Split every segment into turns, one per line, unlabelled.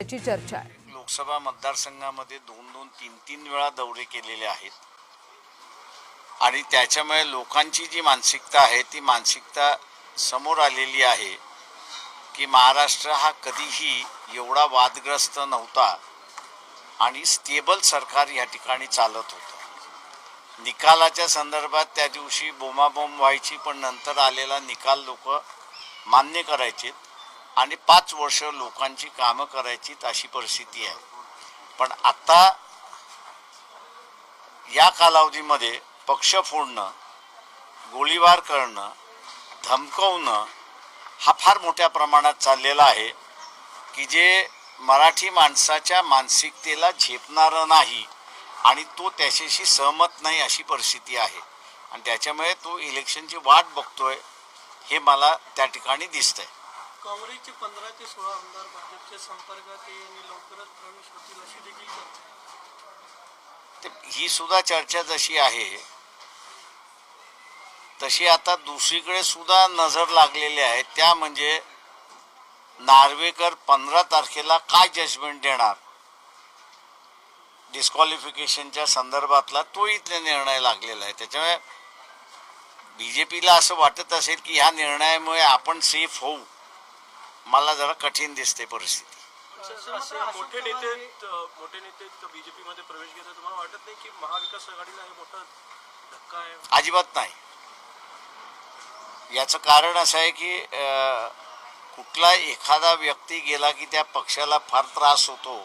त्याची चर्चा आहे.
लोकसभा मतदारसंघामध्ये दोन दोन तीन तीन वेळा दौरे केलेले आहेत. आणि त्याच्यामुळे लोकांची जी मानसिकता आहे ती मानसिकता समोर आलेली आहे की महाराष्ट्र हा कधीही एवढा वादग्रस्त नव्हता आणि स्टेबल सरकार या ठिकाणी चालत होतं. निकालाच्या संदर्भात त्या दिवशी बोमाबोम व्हायची पण नंतर आलेला निकाल लोक मान्य करायचे आणि पाच वर्ष लोकांची कामं करायची अशी परिस्थिती आहे. पण आत्ता या कालावधीमध्ये पक्ष फोडणं गोळीबार करणं धमकवणं हा फार मोठ्या प्रमाणात चाललेला आहे की जे मराठी माणसाच्या मानसिकतेला झेपणारं नाही आणि तो त्याच्याशी सहमत नाही अशी परिस्थिती आहे. आणि त्याच्यामुळे तो इलेक्शनची वाट बघतोय हे मला त्या ठिकाणी दिसतंय.
काँग्रेसचे पंधरा ते सोळा आमदार भाजपच्या संपर्कात येईल आणि लवकरच प्रवेश होतील अशी देखील चर्चा
ते ही सुद्धा चर्चा जशी आहे तशी आता दुसरीकडे सुद्धा नजर लागलेली आहे. त्या म्हणजे नार्वेकर पंधरा तारखेला काय जजमेंट देणार? डिस्क्वालिफिकेशनच्या संदर्भातला तो इथले निर्णय लागलेला आहे. त्याच्यामुळे बी जे पीला असं वाटत असेल की ह्या निर्णयामुळे आपण सेफ होऊ. मला जरा कठीण दिसते परिस्थिती.
मोठे नेते मोठे नेते बीजेपी मध्ये प्रवेश घेतात तुम्हाला वाटत नाही की महाविकास आघाडीला हे मोठा धक्का आहे?
अजिबात नाही. याचं कारण असं आहे की कुठला एखादा व्यक्ती गेला की त्या पक्षाला फार त्रास होतो.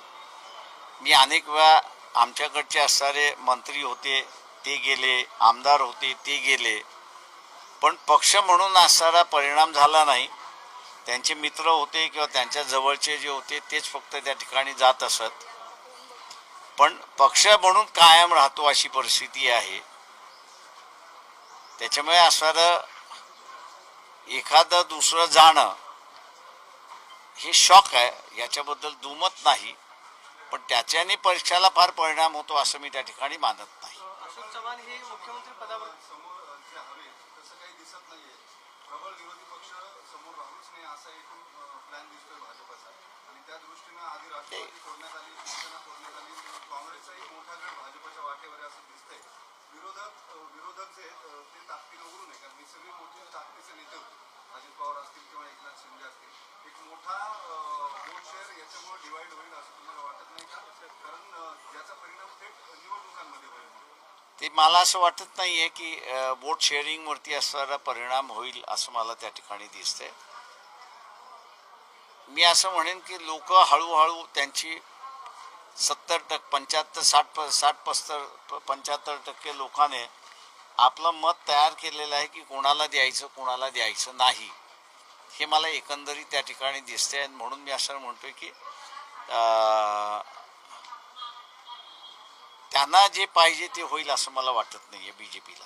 मी अनेक वेळा आमच्याकडचे असणारे मंत्री होते ते गेले आमदार होते ते गेले. पण पक्ष म्हणून असणारा परिणाम झाला नाही. त्यांचे मित्र होते किंवा त्यांच्या जवळचे जे होते तेच फक्त त्या ठिकाणी जात असत. पण पक्ष म्हणून कायम राहतो अशी परिस्थिती आहे. त्याच्यामुळे असणारं एखादं दुसरं जाणं हे शॉक आहे. याच्याबद्दल दुमत नाही. पण त्याच्याने परीक्षाला फार परिणाम होतो असं मी त्या ठिकाणी मानत नाही.
हे मुख्यमंत्री पदावर
समोर अ, जे असा एकूण प्लॅन दिसतोय भाजपचा. आणि त्या दृष्टीनं आधी राष्ट्रवादी फोडण्यात आली शिवसेना फोडण्यात आली. काँग्रेसचाही मोठा गट भाजपच्या वाटेवर आहे असं दिसतंय. विरोधक विरोधक जे आहेत ते ताकदीनं उघडू नये. कारण हे सगळे मोठे ताकदीचे नेते होते. अजित पवार असतील किंवा एकनाथ शिंदे असतील. एक मोठा वोट शेअर याच्यामुळे डिवाइड होईल असं तुम्हाला वाटत नाही का? कारण अ, याचा परिणाम थेट निवडणुकांमध्ये होईल.
ते मला असं वाटत नाही आहे की बोट शेअरिंगवरती असणारा परिणाम होईल असं मला त्या ठिकाणी दिसतंय. मी असं म्हणेन की लोक हळूहळू त्यांची सत्तर टक्के पंच्याहत्तर साठ प साठ पस्तर पंच्याहत्तर टक्के लोकांनी आपलं मत तयार केलेलं आहे की कोणाला द्यायचं कोणाला द्यायचं नाही. हे मला एकंदरीत त्या ठिकाणी दिसते आणि म्हणून मी असं म्हणतोय की त्यांना जे पाहिजे ते होईल असं मला वाटत नाही आहे बी जे पीला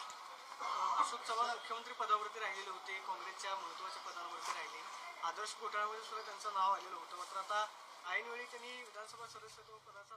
अशोक चव्हाण मुख्यमंत्री पदावरती राहिलेले होते काँग्रेसच्या महत्त्वाच्या पदावरती राहिले. आदर्श घोटाळ्यामध्ये सुद्धा त्यांचं नाव आलेलं होतं. मात्र आता ऐनवेळी त्यांनी विधानसभा सदस्यत्व पदाचा